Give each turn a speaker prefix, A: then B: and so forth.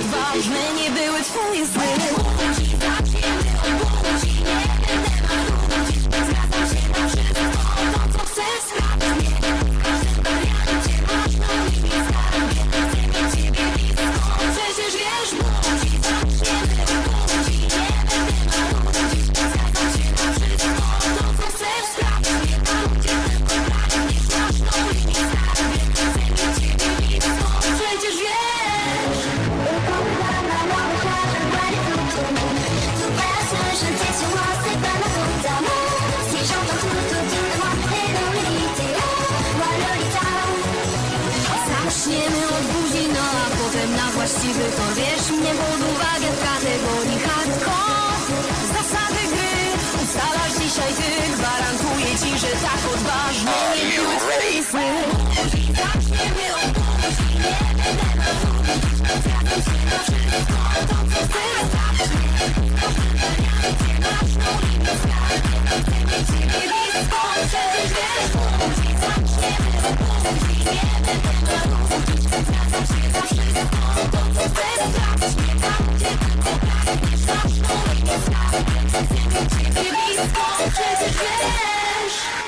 A: odważne nie były twoje sny Zaczniemy od buzi, no a potem na właściwy tor Wiesz mnie pod uwagę w kategorii hardcore Zasady gry ustalasz dzisiaj ty Gwarantuję ci, że tak odważnie nie były twoje sny Zaczniemy od buzi, nie będę się na wszystko, to co od buzi Nie Chcę mieć ciebie blisko Przecież wiesz